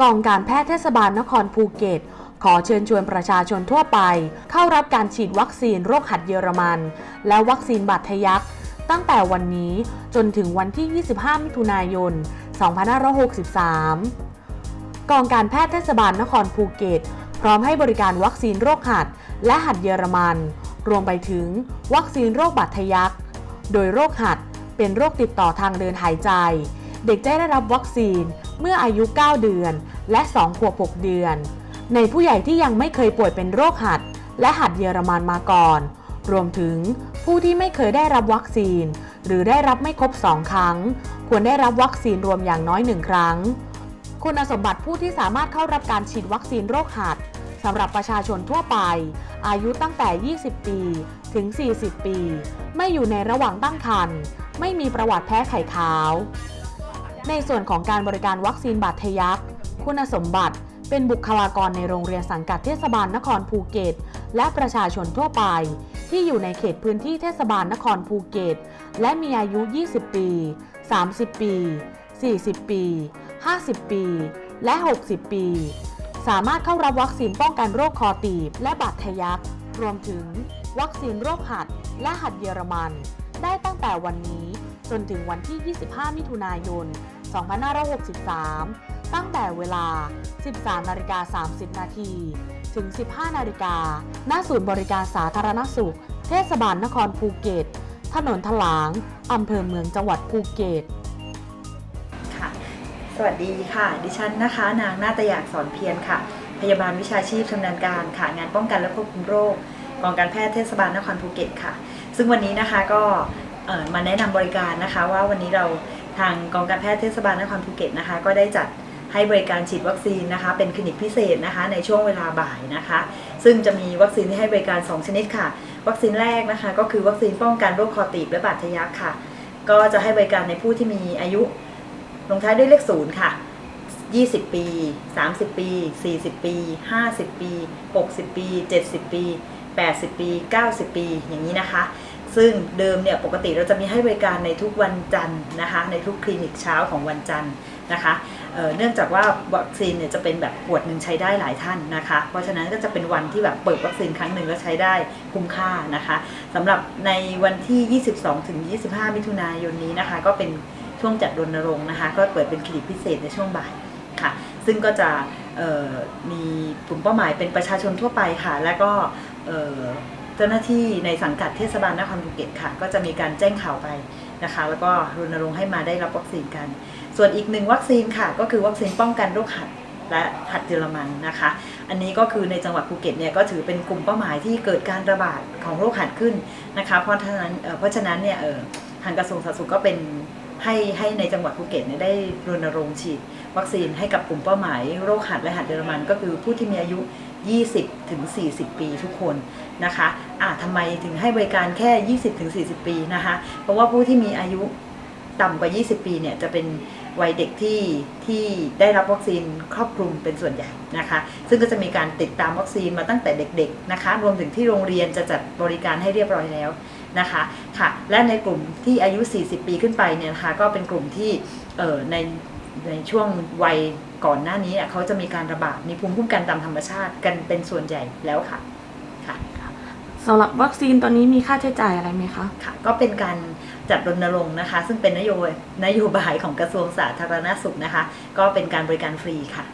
กองการแพทย์เทศบาลนครภูเก็ต ขอเชิญชวนประชาชนทั่วไป เข้ารับการฉีดวัคซีนโรคหัดเยอรมัน และวัคซีนบาดทะยัก ตั้งแต่วันนี้จนถึงวันที่ 25 มิถุนายน 2563 กองการแพทย์เทศบาลนครภูเก็ต พร้อมให้บริการวัคซีนโรคหัด และหัดเยอรมัน รวมไปถึง วัคซีนโรคบาดทะยัก โดยโรคหัดเป็นโรคติดต่อทางเดินหายใจ เด็กจะได้รับวัคซีนเมื่ออายุ 9 เดือน และ 2 ขวบ 6 เดือน ในผู้ใหญ่ที่ยังไม่เคยป่วยเป็นโรคหัด และหัดเยอรมันมาก่อน รวมถึงผู้ที่ไม่เคยได้รับวัคซีน หรือได้รับไม่ครบ 2 ครั้ง ควรได้รับวัคซีนรวมอย่างน้อย 1 ครั้ง คุณสมบัติผู้ที่สามารถเข้ารับการฉีดวัคซีนโรคหัดสำหรับประชาชนทั่วไป อายุตั้งแต่ 20 ปี ถึง 40 ปี ไม่อยู่ในระหว่างตั้งครรภ์ไม่มีประวัติแพ้ไข้ขาว ในส่วนของการบริการวัคซีนบาดทะยักคุณสมบัติเป็นบุคลากรในโรงเรียนสังกัดเทศบาลนครภูเก็ต และประชาชนทั่วไป ที่อยู่ในเขตพื้นที่เทศบาลนครภูเก็ต และมีอายุ 20 ปี 30 ปี 40 ปี 50 ปี และ 60 ปี สามารถเข้ารับวัคซีนป้องกันโรคคอตีบ และบาดทะยัก รวมถึง วัคซีนโรคหัด และหัดเยอรมัน ได้ตั้งแต่วันนี้ จนถึงวันที่ 25 มิถุนายน 2563 ตั้งแต่เวลา 13นาฬิกา30 นาทีถึง 15 นาฬิกา ณ ศูนย์บริการสาธารณสุข เทศบาลนครภูเก็ต ถนนถลาง อำเภอเมืองจังหวัดภูเก็ตค่ะสวัสดีค่ะ ดิฉันนะคะ นางนาตยากสอนเพียรค่ะ พยาบาลวิชาชีพชำนาญการค่ะ งานป้องกันและควบคุมโรค กองการแพทย์เทศบาลนครภูเก็ตค่ะ ซึ่งวันนี้นะคะก็ มาแนะนำบริการนะคะ ว่าวันนี้เราทางกองการแพทย์เทศบาลนครภูเก็ตนะคะ ก็ได้จัดให้บริการฉีดวัคซีนนะคะ เป็นคลินิกพิเศษนะคะ ในช่วงเวลาบ่ายนะคะ ซึ่งจะมีวัคซีนที่ให้บริการ 2 ชนิดค่ะ วัคซีนแรกนะคะ ก็คือวัคซีนป้องกันโรคคอตีบและบาดทะยักค่ะ ก็จะให้บริการในผู้ที่มีอายุลงท้ายด้วยเลขศูนย์ค่ะ 20 ปี 30 ปี 40 ปี 50 ปี 60 ปี 70 ปี 80 ปี 90 ปี อย่างนี้นะคะ ซึ่งเดิมเนี่ยปกติเราจะมีให้บริการในทุกวันจันทร์นะคะในทุกคลินิกเช้าของวันจันทร์นะคะเเนื่องจากว่าวัคซีนเนี่ยจะเป็นแบบขวดหนึ่งใช้ได้หลายท่านนะคะ เพราะฉะนั้นก็จะเป็นวันที่แบบเปิดวัคซีนครั้งหนึ่งแล้วใช้ได้คุ้มค่านะคะสำหรับในวันที่ 22ถึง25 มิถุนายนนี้นะคะ ก็เป็นช่วงจัดรณรงค์นะคะ ก็เปิดเป็นคลินิกพิเศษในช่วงบ่ายค่ะซึ่งก็จะมีกลุ่มเป้าหมายเป็นประชาชนทั่วไปค่ะ และก็ จ้าหน้าที่ในสังกัดเทศบาลนครภูเก็ตค่ะ ก็จะมีการแจ้งข่าวไปนะคะ แล้วก็รณรงค์ให้มาได้รับวัคซีนกัน ส่วนอีกหนึ่งวัคซีนค่ะ ก็คือวัคซีนป้องกันโรคหัดและหัดเยอรมันนะคะ อันนี้ก็คือในจังหวัดภูเก็ตเนี่ยก็ถือเป็นกลุ่มเป้าหมายที่เกิดการระบาดของโรคหัดขึ้นนะคะ เพราะฉะนั้นเเพราะฉะนั้นเนี่ยทางกระทรวงสาธารณสุขก็เป็นให้ให้ในจังหวัดภูเก็ตเนี่ยได้รณรงค์ฉีด วัคซีนให้กับกลุ่มเป้าหมายโรคหัดและหัดเยอรมัน ก็คือผู้ที่มีอายุ 20 ถึง 40 ปีทุกคนนะคะอะทำไมถึงให้บริการแค่ 20 ถึง 40 ปีนะคะ เพราะว่าผู้ที่มีอายุต่ำกว่า 20 ปีเนี่ยจะเป็นวัยเด็กที่ที่ได้รับวัคซีนครอบคลุมเป็นส่วนใหญ่นะคะ ซึ่งก็จะมีการติดตามวัคซีนมาตั้งแต่เด็กๆนะคะ รวมถึงที่โรงเรียนจะจัดบริการให้เรียบร้อยแล้วนะคะค่ะและในกลุ่มที่อายุ 40 ปีขึ้นไปเนี่ยนะคะก็เป็นกลุ่มที่เออใน ในช่วงวัยก่อนหน้านี้อะเขาจะมีการระบาดมีภูมิคุ้มกันตามธรรมชาติกันเป็นส่วนใหญ่แล้วค่ะค่ะสำหรับวัคซีนตอนนี้มีค่าใช้จ่ายอะไรไหมคะค่ะ ก็เป็นการจัดรณรงค์นะคะ ซึ่งเป็นนโยบายนโยบายของกระทรวงสาธารณสุขนะคะ ก็เป็นการบริการฟรีค่ะ